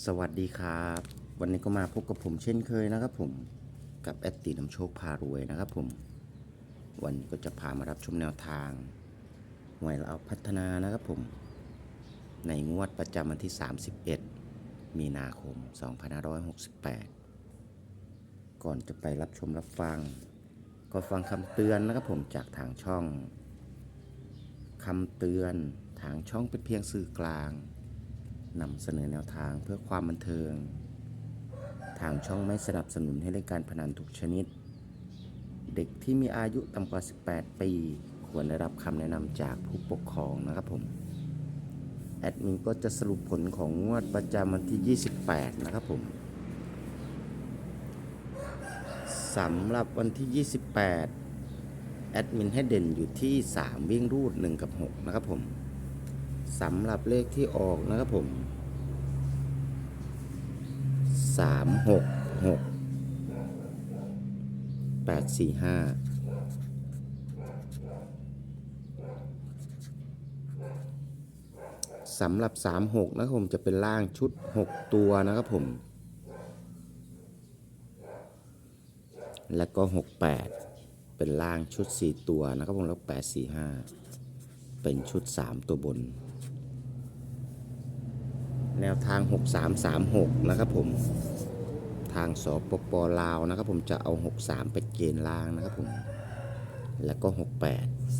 สวัสดีครับ วันนี้ก็มาพบกับผมเช่นเคยนะครับผมกับแอดตีน้ำโชคพารวยนะครับผม วันนี้ก็จะพามารับชมแนวทางหวยเราพัฒนานะครับผม ในงวดประจำวันที่ 31 มีนาคม 2568 ก่อนจะไปรับชมรับฟัง ก็ฟังคำเตือนนะครับผมจากทางช่องคำเตือนทางช่องเป็นเพียงสื่อกลาง นำเสนอแนวทางเพื่อความบันเทิง ทางช่องไม่สนับสนุนให้เล่นการพนันทุกชนิด เด็กที่มีอายุต่ำกว่า 18 ปี ควรได้รับคำแนะนำจากผู้ปกครองนะครับผม แอดมินก็จะสรุปผลของงวดประจำวันที่ 28 นะครับผมสำหรับวันที่ 28 แอดมินให้เด่นอยู่ที่ 3 วิ่งรูด 1 กับ 6 นะครับผม สำหรับเลขที่ออกนะครับผมสามหกหกแปดสี่ห้าสำหรับสามหกนะครับผมจะเป็นล่างชุดหกตัวนะครับผม แล้วก็หกแปดเป็นล่างชุดสี่ตัวนะครับผม แล้วแปดสี่ห้าเป็นชุดสามตัวบน แนวทาง 6336 นะครับผม ทางสปปลาวนะครับผมจะเอา 63 ไปเกณฑ์ล่างนะครับผม แล้วก็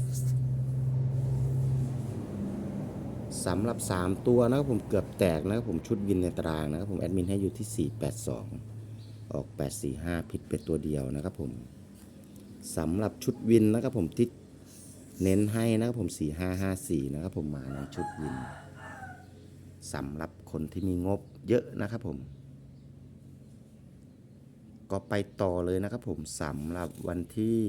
68สำหรับ 3 ตัวนะครับผมเกือบแตกนะครับผมชุดวินในตารางนะครับผมแอดมินให้อยู่ที่ 482 ออก 845 ผิดไปตัวเดียวนะครับผมสำหรับชุดวินนะครับผมที่เน้นให้นะครับผม 4554 นะครับผมมาในชุดวิน สำหรับคนที่มีงบเยอะนะครับผม ก็ไปต่อเลยนะครับผมสำหรับวันที่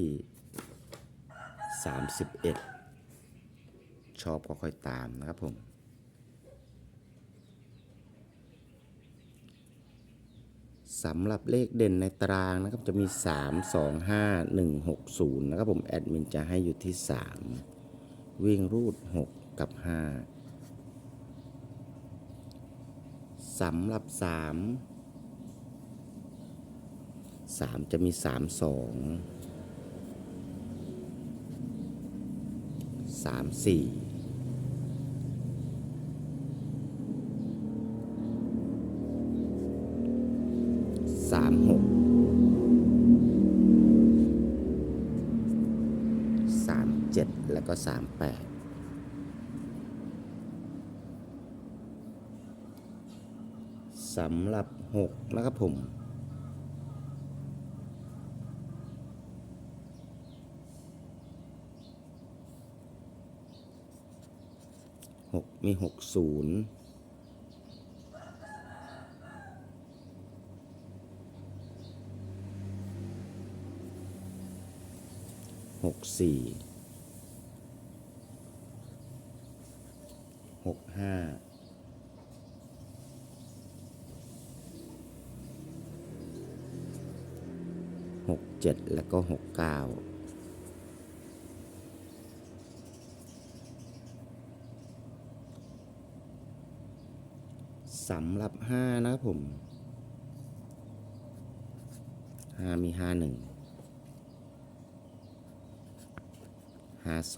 31 ชอบก็ค่อยตามนะครับผมสำหรับเลขเด่นในตารางนะครับจะมี 3 2 5 1 6 0 นะครับผม แอดมินจะให้อยู่ที่ 3 วิ่งรูด 6 กับ 5 สำหรับสามสามจะมีสามสองสามสี่สามหกสามเจ็ดแล้วก็สามแปด สำหรับ 6 นะครับผม 6 มี 60 64 67 แล้วก็ 69สำหรับ 5 นะครับผม 5 มี 5 1 5 2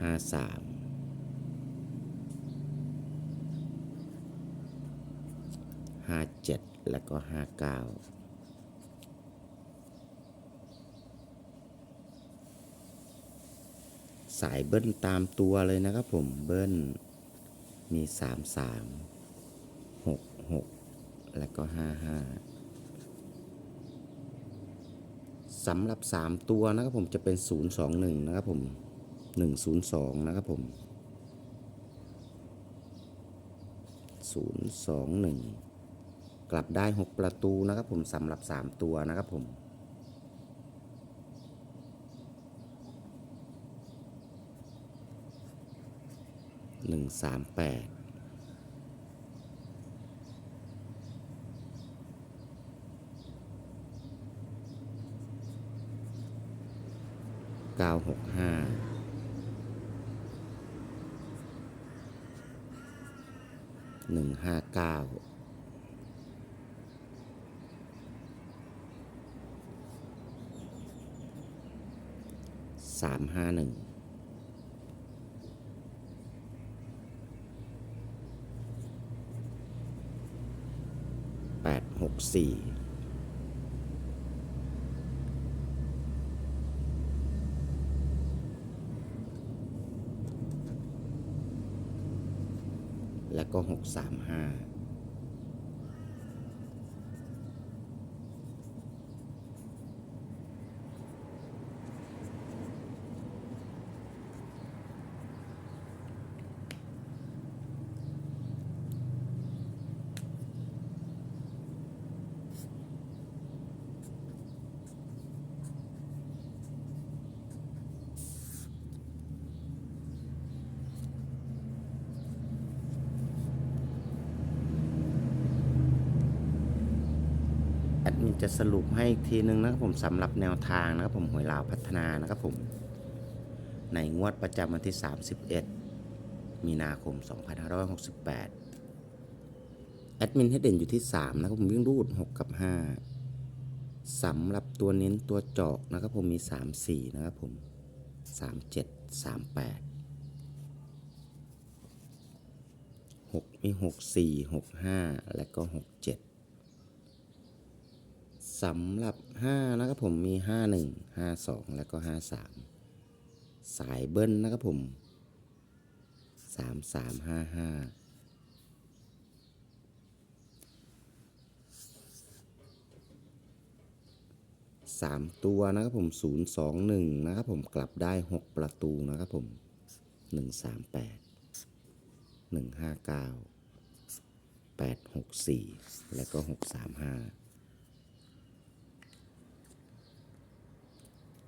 5 3าสองห้าเจ็ดแล้วก็ห้าเก้าสายเบิ้ลตามตัวเลยนะครับผมเบิ้ลมีสามสามหกหกแล้วก็ห้าห้าสำหรับสามตัวนะครับผมจะเป็นศูนย์สองหนึ่งนะครับผมหนึ่งศูนย์สองนะครับผมศูนย์สองหนึ่ง กลับได้ 6 ประตูนะครับผมสำหรับ 3 ตัวนะครับผมหนึ่งสามแปดเก้าหกห้าหนึ่งห้าเก้า สามห้าหนึ่งแปดหกสี่แล้วก็หกสามห้า แอดมินจะสรุปให้อีกทีนึงนะครับผมสำหรับแนวทางนะครับผมหวยลาวพัฒนานะครับผม ในงวดประจำวันที่ 31 มีนาคม 2568 แอดมินให้เด่นอยู่ที่ 3 นะครับผมวิ่งรูด 6 กับ 5สำหรับตัวเน้นตัวเจาะนะครับผมมี 3 4 นะครับผม 3 7 3 8 6 มี 6 4 6 5 และก็ 6 7 สำหรับ 5 นะครับผมมี 5 1 5 2 แล้วก็ 5 3 สายเบิ้ลนะครับผม 3 3 5 5สามตัวนะครับผม0 2 1นะครับผมกลับได้6ประตูนะครับผม1 3 8 1 5 9 8 6 4แล้วก็6 3 5